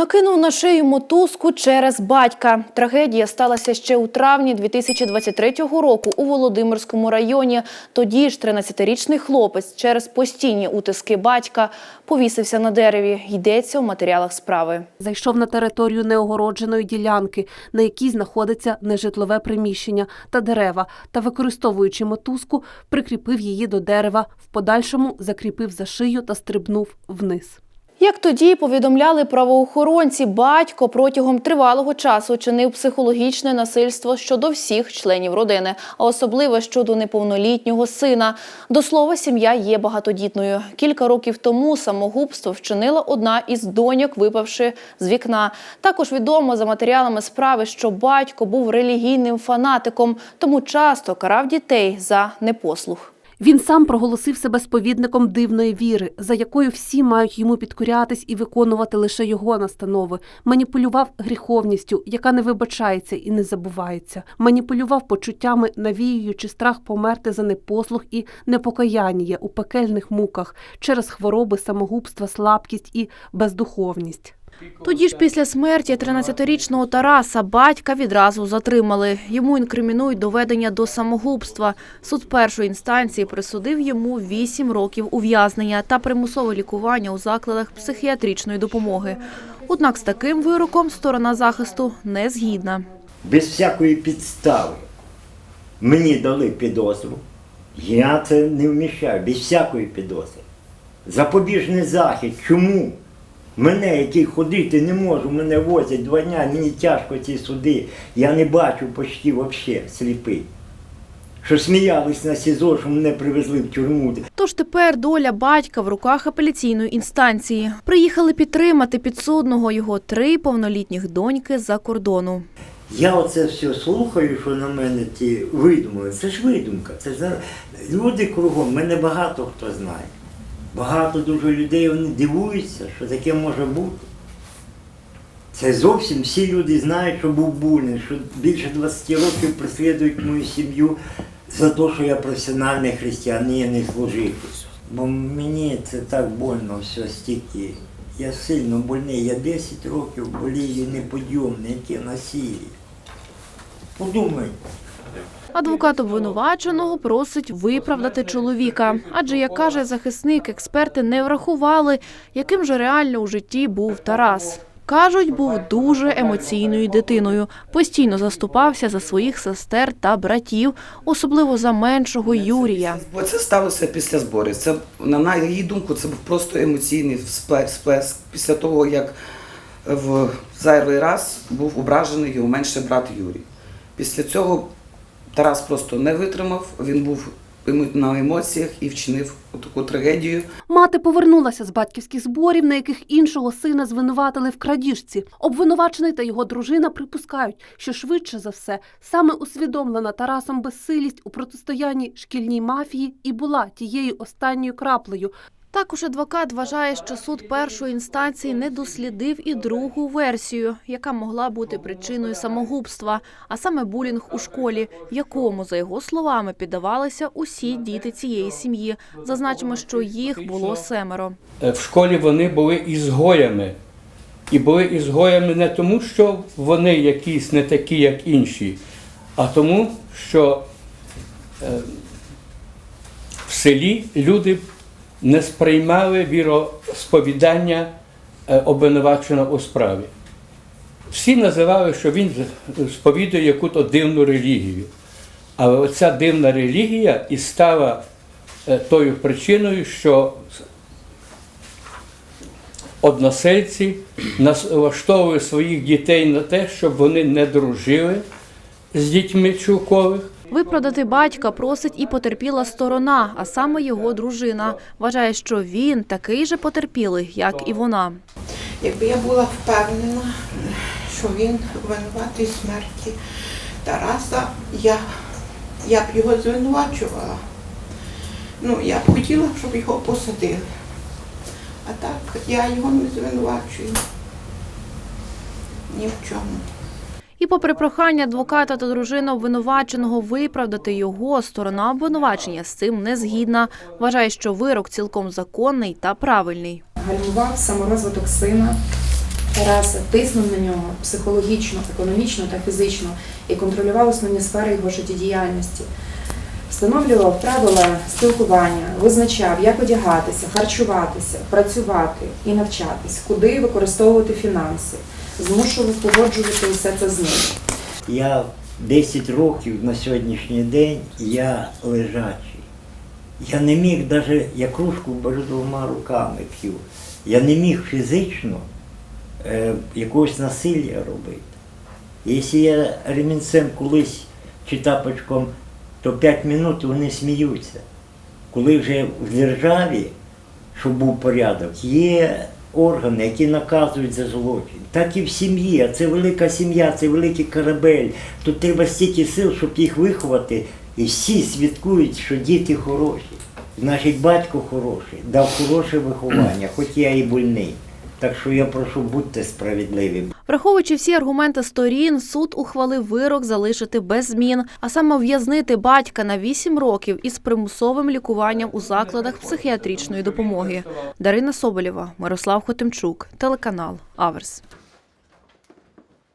Накинув на шию мотузку через батька. Трагедія сталася ще у травні 2023 року у Володимирському районі. Тоді ж 13-річний хлопець через постійні утиски батька повісився на дереві. Йдеться в матеріалах справи. Зайшов на територію неогородженої ділянки, на якій знаходиться нежитлове приміщення та дерева, та, використовуючи мотузку, прикріпив її до дерева, в подальшому закріпив за шию та стрибнув вниз. Як тоді повідомляли правоохоронці, батько протягом тривалого часу чинив психологічне насильство щодо всіх членів родини, а особливо щодо неповнолітнього сина. До слова, сім'я є багатодітною. Кілька років тому самогубство вчинила одна із доньок, випавши з вікна. Також відомо за матеріалами справи, що батько був релігійним фанатиком, тому часто карав дітей за непослух. Він сам проголосив себе сповідником дивної віри, за якою всі мають йому підкорятись і виконувати лише його настанови. Маніпулював гріховністю, яка не вибачається і не забувається. Маніпулював почуттями, навіюючи страх померти за непослух і непокаяння у пекельних муках через хвороби, самогубства, слабкість і бездуховність. Тоді ж після смерті 13-річного Тараса батька відразу затримали. Йому інкримінують доведення до самогубства. Суд першої інстанції присудив йому 8 років ув'язнення та примусове лікування у закладах психіатричної допомоги. Однак з таким вироком сторона захисту не згідна. без всякої підстави. Мені дали підозру. Я це не вміщаю, без всякої підозри. Запобіжний захід. Чому? Мене, який ходити не можу, мене возять два дня, мені тяжко ці суди. Я не бачу почти взагалі сліпий. Що сміялись на СІЗО, що мене привезли в тюрму. Тож тепер доля батька в руках апеляційної інстанції. Приїхали підтримати підсудного його три повнолітніх доньки за кордону. Я оце все слухаю, що на мене ті видумали. Це ж видумка. Це ж люди кругом, мене багато хто знає. Багато дуже людей вони дивуються, що таке може бути. Це зовсім всі люди знають, що був Бунин, що більше 20 років преслідують мою сім'ю за те, що я професіональний християнин і служитель. Бо мені це так больно все стільки. Я сильно больний, я 10 років болію неподйомне, яке насилие. Подумай. Адвокат обвинуваченого просить виправдати чоловіка. Адже, як каже захисник, експерти не врахували, яким же реально у житті був Тарас. Кажуть, був дуже емоційною дитиною. Постійно заступався за своїх сестер та братів, особливо за меншого Юрія. Це сталося після зборів. Це на, її думку, це був просто емоційний всплеск після того, як в зайвий раз був ображений його менший брат Юрій. Після цього Тарас просто не витримав, він був на емоціях і вчинив таку трагедію. Мати повернулася з батьківських зборів, на яких іншого сина звинуватили в крадіжці. Обвинувачений та його дружина припускають, що швидше за все саме усвідомлена Тарасом безсилість у протистоянні шкільній мафії і була тією останньою краплею, Також адвокат вважає, що суд першої інстанції не дослідив і другу версію, яка могла бути причиною самогубства, а саме булінг у школі, якому, за його словами, піддавалися усі діти цієї сім'ї. Зазначимо, що їх було семеро. Е, в школі вони були ізгоями. І були ізгоями не тому, що вони якісь не такі, як інші, а тому, що е, в селі люди не сприймали віросповідання е, обвинуваченого у справі. Всі називали, що він сповідує яку-то дивну релігію. Але оця дивна релігія і стала е, тою причиною, що односельці налаштовують своїх дітей на те, щоб вони не дружили з дітьми Чулкових. Виправдати батька просить і потерпіла сторона, а саме його дружина. Вважає, що він такий же потерпілий, як і вона. Якби я була впевнена, що він винуватий смерті Тараса, я, я б його звинувачувала. Ну, я б хотіла, щоб його посадили. А так я його не звинувачую. Ні в чому. І попри прохання адвоката та дружини обвинуваченого виправдати його, сторона обвинувачення з цим не згідна. Вважає, що вирок цілком законний та правильний. гальмував саморозвиток сина, Тараса тиснув на нього психологічно, економічно та фізично і контролював основні сфери його життєдіяльності. Встановлював правила спілкування, визначав, як одягатися, харчуватися, працювати і навчатись, куди використовувати фінанси, змушував погоджувати усе це з ним. Я 10 років на сьогоднішній день я лежачий. Я не міг навіть, я кружку беру двома руками п'ю. Я не міг фізично е, якогось насилля робити. Якщо я ремінцем колись чи тапочком, то 5 минут вони сміються. Коли вже в державі, щоб був порядок, є органи, які наказують за злочин. Так і в сім'ї, а це велика сім'я, це великий корабель. Тут треба стільки сил, щоб їх виховати, і всі свідкують, що діти хороші. Значить, батько хороший, дав хороше виховання, хоч я і больний. Так що я прошу, будьте справедливі. Враховуючи всі аргументи сторін, суд ухвалив вирок залишити без змін, а саме в'язнити батька на 8 років із примусовим лікуванням у закладах психіатричної допомоги. Дарина Соболєва, Мирослав Хотимчук, телеканал Аверс.